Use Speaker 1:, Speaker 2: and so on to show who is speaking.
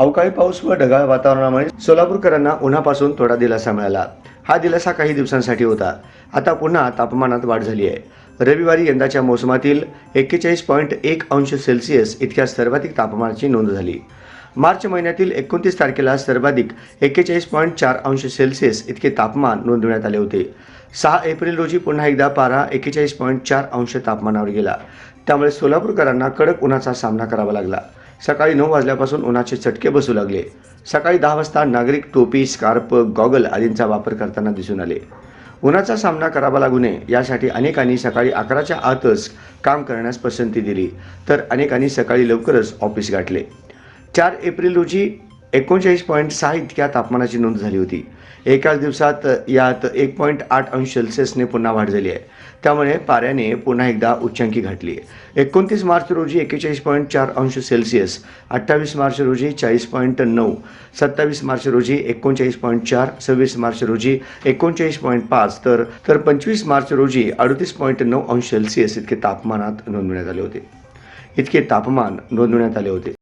Speaker 1: अवकाळी पाऊस व ढगाळ वातावरणामुळे सोलापूरकरांना उन्हापासून थोडा दिलासा मिळाला. हा दिलासा काही दिवसांसाठी होता. आता पुन्हा तापमानात वाढ झाली आहे. रविवारी यंदाच्या मोसमातील एक्केचाळीस पॉईंट एक अंश सेल्सिअस इतक्या सर्वाधिक तापमानाची नोंद झाली. मार्च महिन्यातील एकोणतीस तारखेला सर्वाधिक एक्केचाळीस पॉईंट चार अंश सेल्सिअस इतके तापमान नोंदवण्यात आले होते. सहा एप्रिल रोजी पुन्हा एकदा पारा एक्केचाळीस पॉईंट चार अंश तापमानावर गेला. त्यामुळे सोलापूरकरांना कडक उन्हाचा सामना करावा लागला. सकाळी नऊ वाजल्यापासून उन्हाचे चटके बसू लागले. सकाळी दहा वाजता नागरिक टोपी स्कार्प गॉगल आदींचा वापर करताना दिसून आले. उन्हाचा सामना करावा लागू नये यासाठी अनेकांनी सकाळी अकराच्या आतच काम करण्यास पसंती दिली. तर अनेकांनी सकाळी लवकरच ऑफिस गाठले. चार एप्रिल रोजी एकोणचाळीस पॉईंट सहा इतक्या तापमानाची नोंद झाली होती. एकाच दिवसात यात एक पॉईंट आठ अंश सेल्सिअसने पुन्हा वाढ झाली आहे. त्यामुळे पाऱ्याने पुन्हा एकदा उच्चांकी घातली आहे. एकोणतीस मार्च रोजी एक्केचाळीस पॉईंट चार अंश सेल्सिअस अठ्ठावीस मार्च रोजी चाळीस पॉईंट नऊ सत्तावीस मार्च रोजी एकोणचाळीस पॉईंट चार सव्वीस मार्च रोजी एकोणचाळीस पॉईंट पाच तर तर पंचवीस मार्च रोजी अडतीस पॉईंट नऊ अंश सेल्सिअस इतके तापमानात नोंदवण्यात आले होते. इतके तापमान नोंदवण्यात आले होते.